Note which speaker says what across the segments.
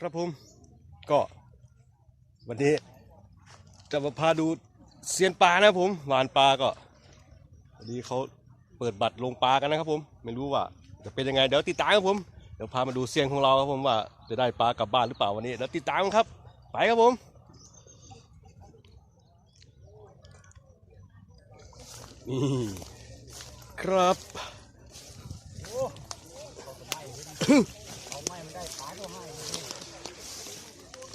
Speaker 1: ครับผมก็วันนี้จะมาพาดูเซียนปลานะผมหวานปลาก็วันนี้เขาเปิดบัตรลงปลากันนะครับผม ไม่รู้ว่าจะเป็นยังไงเดี๋ยวติดตามครับผมเดี๋ยวพามาดูเซียนของเราครับผมว่าจะได้ปลากลับบ้านหรือเปล่าวันนี้เดี๋ยวติดตามครับ ไปครับผมนี่ครับ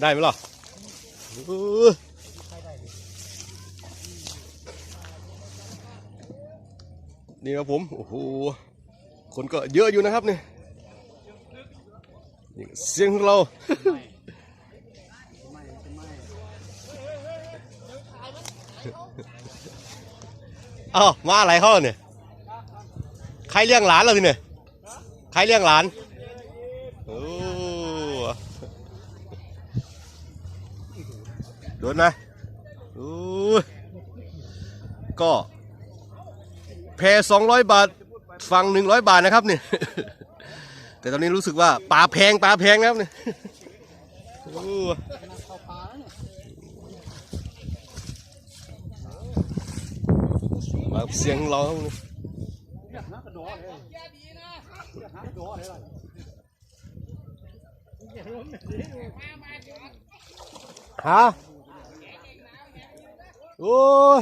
Speaker 1: ได้ไหมล่ะนี่ครับผม โอ้โห คนก็เยอะอยู่นะครับเนี่ยเสียงของเราอ้าวมาอะไรเขาเนี่ย ใครเลี้ยงหลานเราทีเนี่ย ใครเลี้ยงหลาน โอ้ โดนนะอู้ยก็แพสองร้อยบาทฟังหนึ่งร้อยบาทนะครับเนี่ยแต่ตอนนี้รู้สึกว่าปลาแพงปลาแพงนะครับเนี่ยมาเสียงเราครับเนี่ยฮะ โอ้ย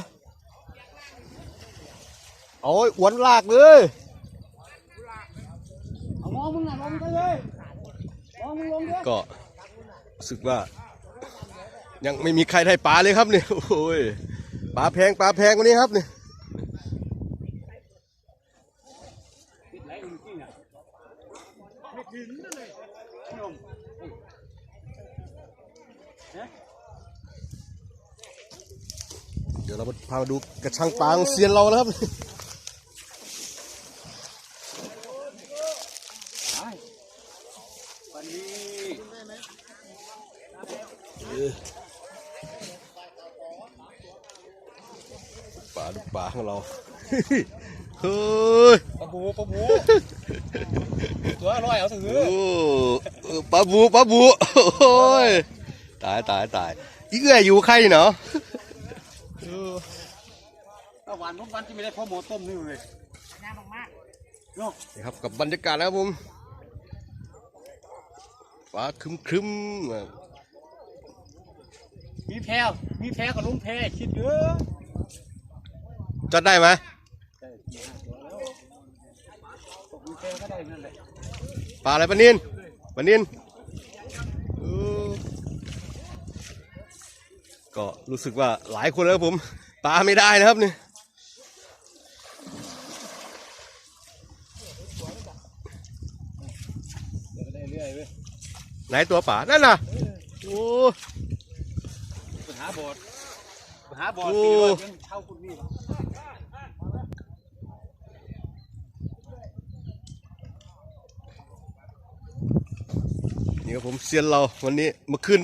Speaker 1: โอ้ยอ้วนลากเลย
Speaker 2: เอามองมึงน่ะลงไปเลยมองมึงลงด้วย
Speaker 1: ก็รู้สึกว่า ยังไม่มีใครได้ปลาเลยครับเนี่ยโอ้ยปลาแพงปลาแพงกว่านี้ครับเนี่ย
Speaker 2: ติดไหลจริงๆอะไม่ถึงนั่นเลยพี่นม
Speaker 1: เดี๋ยวเรามา พามาดูกระชังปลาของเซียนเรานะครับ
Speaker 2: ไปวันนี้
Speaker 1: ปลาดูปลาของเรา เฮ้ย
Speaker 2: ปลาบูปลาบูตัวอร่อยเอาถือ
Speaker 1: โอ้เออปลาบูปลาบู โอ้ย ตายตายตายอีเอื้อยอยู่ใครเนาะเออ
Speaker 2: ถ้าหวานทุกวันที่ไม่ได้พ่อหมอต้มนี่เลยน้ำมากๆเนาะ
Speaker 1: นี่ครับกับบรรยากาศนะครับผมฟ้าครึมครึมๆอะ
Speaker 2: มีแพรวมีแพรกับลุงแพรคิดเยอะ
Speaker 1: จัดได้ไหม
Speaker 2: ได้สี่ห้าตัวแล้วตกมีแพรก็ได้นั่นแหละ
Speaker 1: ปลาอะไรปลานินปลานินเออ ก็รู้สึกว่าหลายคนแล้วผมปลาไม่ได้นะครับเนี่ย
Speaker 2: ไห
Speaker 1: นตัวป่านั่นน่ะโอ้
Speaker 2: ปัญหาบอดปัญหาบอดปีว่ายังเช่าคุณนี่
Speaker 1: นี่ครับผมเซียนเราวันนี้มื่อคืน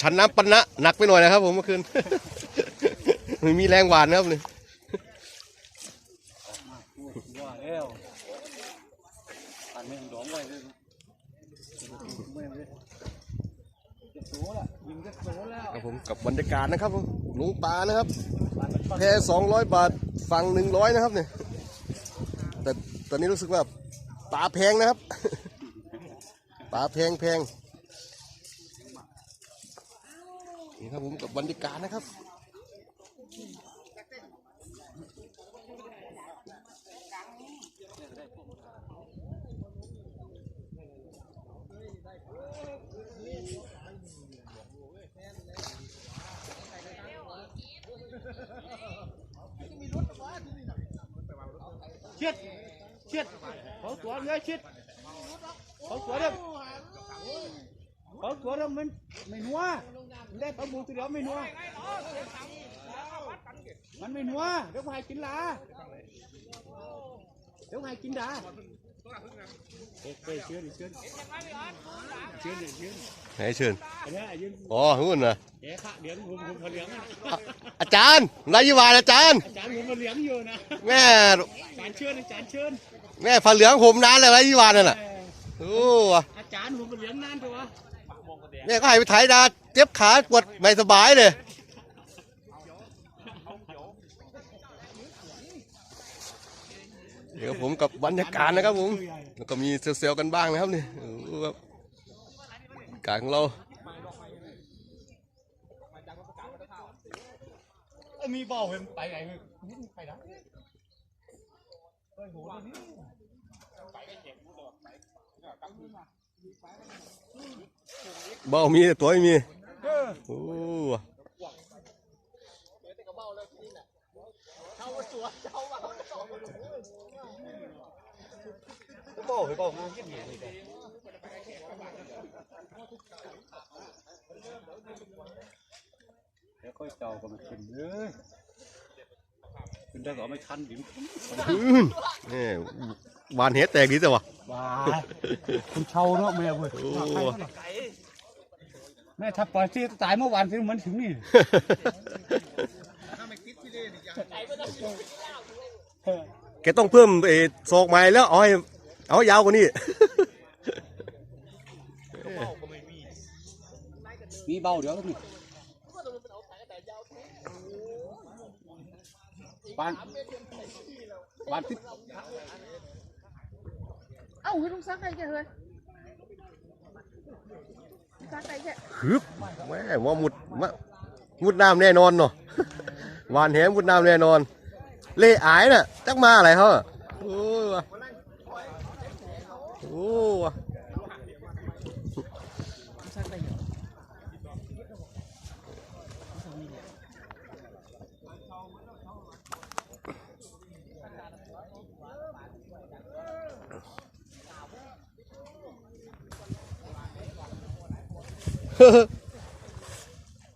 Speaker 1: ชันน้ำปนนะหนักไปหน่อยนะครับ ผมเมื่อคืนไม่มีแรงหวานนะครับเนี่ย
Speaker 2: ว่าแล้วอันไม่ดองไว้เลย
Speaker 1: ครับผมกับบรรยากาศนะครับผมลุงปลานะครับแค่สองร้อยบาทฝั่งหนึ่งร้อยนะครับเนี่ยแต่ตอนนี้รู้สึกว่าปลาแพงนะครับปลาแพงแพง นี่ครับผมกับบรรยากาศนะครับ
Speaker 2: เชิดเชิดเขาตัวเรือเชิดเขาตัวเดิมเขาตัวเดิมมันไม่นัว มันได้ปลาบูตัวเดียวไม่นัวมันไม่นัวเดี๋ยวให้กินลาเดี๋ยวให้กินดาเฮ้ยเฮ้ยเชิญเชิญเชิญเชิญ
Speaker 1: ไหนเชิญ
Speaker 2: อันนี้ยืน
Speaker 1: อ๋อหุ่นนะ
Speaker 2: แกะขะเดี๋ยวผมผมเขาเลี้ยง
Speaker 1: อาจารย์นายยวานอาจารย์
Speaker 2: อาจารย์ผมมาเลี้ยงอยู่นะ
Speaker 1: แม่
Speaker 2: อาจารย์เชิญออาจารย์เชิญ
Speaker 1: แม่ผ้าเหลืองผมนานแล้วนายยวานนั่นน่ะโอ้
Speaker 2: อาจารย์ผมมาเลี้ยงนานตัว
Speaker 1: เนี่ยก็ให้ไปไถ่ายดาเจ็บขาปวดไม่สบายเลยเดี๋ยวผมกับบรรยากาศนะครับผมแล้วก็มีเซลล์ๆกันบ้างนะครับนี่โอ้โหครับบรรยากาศของเรา
Speaker 2: มีเบาเห็นไปไหนไปนะ
Speaker 1: เบ้ บ้ามีแต่ตัวไม่มีโอ้
Speaker 2: เบาไปเบามาขึ้นเหนียวเลยแล้วค่อยเจ้าก็มาขึ้นเลยขึ้นได้ก็ไม่ทันดิม
Speaker 1: นี่หวานเห็ดแตกดีแต่วะ
Speaker 2: ว้าคุณเช่าเนาะแม่เว้ย แม่ถ้าปล่อยที่ตายเมื่อวานถึงมันถึงนี่
Speaker 1: แกต้องเพิ่มเออศอกใหม่แล้วเอาให้เอาให้ยาวกว่านี้
Speaker 2: มีเบาเดี๋ยวนี่ปานปานที่
Speaker 3: เอ้าคือลุงซักไก่แกเลยซักไก่แก
Speaker 1: ฮึบแม่ว่ามุดมามุดน้ำแน่นอนเนาะหวานแหมุดน้ำแน่นอน เล่อายน่ะจักมาอะไรเขาอโอ้โหวะ
Speaker 3: ซักไก่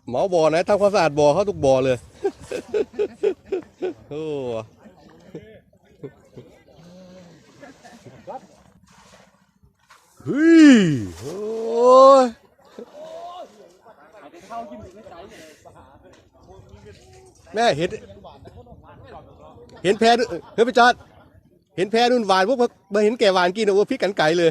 Speaker 1: เหมาบ่อไหนทำความสะอาดบ่อเขาทุกบ่อเลยโอ้เฮ้ยโอ้ยแม่เห็น เห็นแพรเฮ้ยไปจอดเห็นแพรนุ่นหวานพวกมาเห็นแก่หวานกินโอ้พริกกันไก่เลย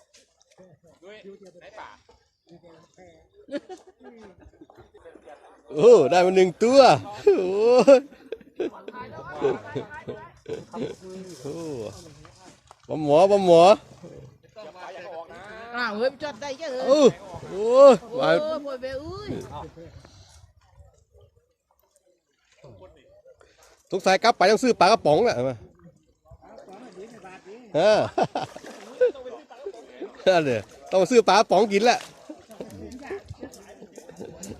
Speaker 1: หนึ่งตัวโอ้ยโอ้ปลาหมอปลาหมอ
Speaker 3: อ้าวเฮ้ยจอดได้แกเลย
Speaker 1: โอ้โอ้ย
Speaker 3: โอ้
Speaker 1: มา
Speaker 3: ยปล่อยไปอุ้ย
Speaker 1: สงสัยกลับไปต้องซื้อปลากระป๋องแหละมาเออ นั่นเดี๋ยต้องซื้อปลาป๋องกินแหละ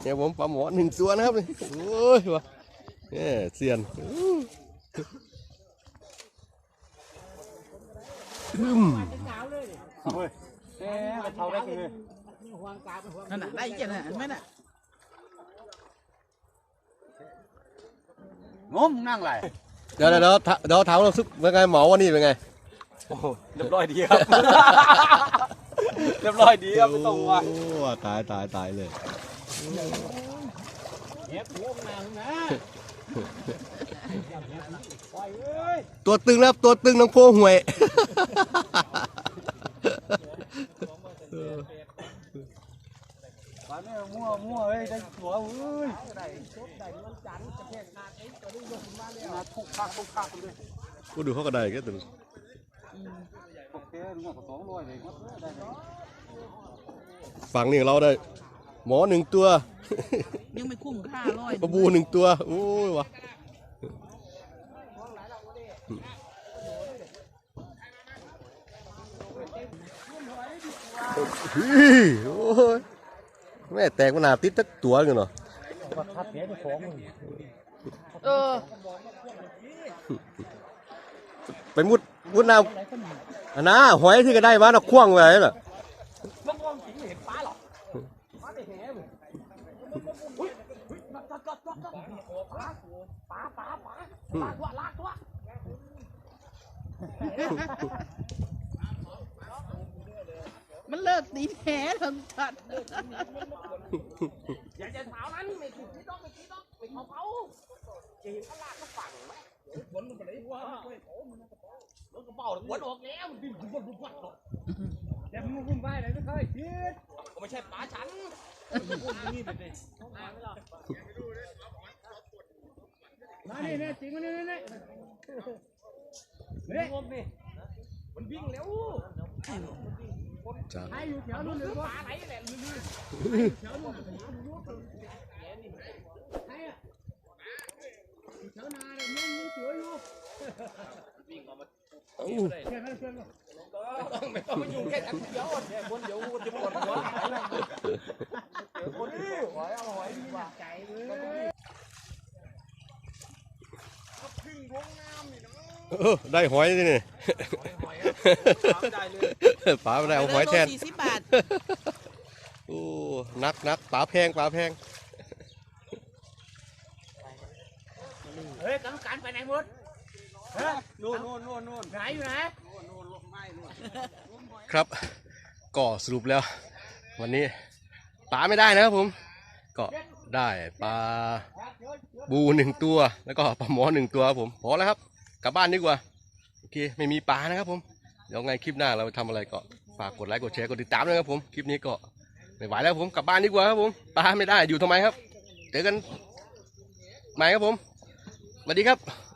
Speaker 1: เดี๋ยผมปลาหมอหนึ่งตัวนะครับนี่โอ้ยวะเนี่ยเซียนอืม
Speaker 2: เฮ้ยแหมเท่าได้คือ
Speaker 3: นั่นน่ะได้แกน่ะเห็นไหมน่ะ
Speaker 2: งมนั่งไร
Speaker 1: เดี๋ยวเดี๋ยวเดี๋ยวเดี๋ยวถาเราซึกเป็นไงหมอวันนี้เป็นไง
Speaker 2: โอ้เรียบร้อยดีครับ เรียบร้อยดีครับไม่ต้องว่า
Speaker 1: โอ้ตายตายตายเลย
Speaker 2: เฮ็ดหัวมันนางนะปล่อยเอ้ย
Speaker 1: ตัวตึงนะครับตัวตึงน้องโพห่วย
Speaker 2: ปลาเนี่ยมั่วมั่วเอ้ยได้ตัวเอ้ยนาทุกภาคทุกภาคเลย
Speaker 1: กูดูเขาก็ได้แค่ตัว
Speaker 2: โอเคลุงก็สองร้อยเลยครับได้เลย
Speaker 1: ฝั่งนี้เราได้ หมอหนึ่งตัว
Speaker 3: ยังไม่คุ้มค่าร้อย
Speaker 1: ปลาบูหนึ่งตัว โอ้ยวะเฮ้ยโอ้ยแม่แตกมันหนาติดทักตัวกันเนาะ
Speaker 2: ประทัดเนี้ยที่ของมึง
Speaker 3: เออ
Speaker 1: ไปมุดมุดน้ำ อันน่ะหอยที่ก็ได้มาน่ะควงไว้เห็นาหรอมั
Speaker 3: นเลิกตีแผลทำจัด
Speaker 4: อย่าจะเท้านั้นไม่ถูกที่ต้องไม่ที่ต้องไม่เขาเขาจะเห็นเขาลากก็ฝังไหมฝนมันไปเลยว่ รถกระเป๋าฝนออกแล้วดิ้นฝนฝนหรอก
Speaker 2: แต่มึงคุ้มไปไหนไม่เคยคิด
Speaker 4: ก็ไม่ใช่ป๋าฉัน
Speaker 2: มานี่เนี่ยจริงมันนี่นี่นี่
Speaker 4: นี่งมนี่มันวิ่งแล้ว
Speaker 1: จ้า
Speaker 2: ใครอยู่แถวนู้นหรือเปล่า
Speaker 4: ป๋าไหนแหละลืม
Speaker 2: แถวนู้นใครอะแถวนาเนี่ยยังยังเสืออยู่
Speaker 1: อู้
Speaker 2: เชื่อ ไหมเชื่อไหม
Speaker 4: ไม่ต้องมาอยู่แค่ฉันเดียวแค่คนเดียวจะปวดหัวหายแล้วเจอคนนี้หอยเอาหอยดีกว่า
Speaker 2: ใจเลย
Speaker 1: เออได้หอยสินี่
Speaker 4: หอยได้เลย
Speaker 1: ป๋าไม่ได้เอาหอยแทน
Speaker 3: สี่สิบบาท
Speaker 1: โอ้นักนักป๋าแพงป๋าแพง
Speaker 2: เฮ้ยกรรมการไปไหนหมดฮะ นู่นนู่นนู่นนู่นไหนอยู่ไหน
Speaker 1: ครับก็สรุปแล้ว วันนี้ป๋าไม่ได้นะครับผมก็ได้ปลาบูหนึ่งตัว แล้วก็ปลาหมอหนึ่งตัวครับผมพอแล้วครับ กลับบ้านดีกว่าโอเคไม่มีปลานะครับผมเดี๋ยวไงคลิปหน้าเราไปทำอะไรก็ฝากกดไลค์กดแชร์กดติดตามด้วยครับผมคลิปนี้ก็ไม่ไหวแล้วผมกลับบ้านดีกว่าครับผมปลาไม่ได้อยู่ทำไมครับเจอกันใหม่ครับผมสวัสดีครับ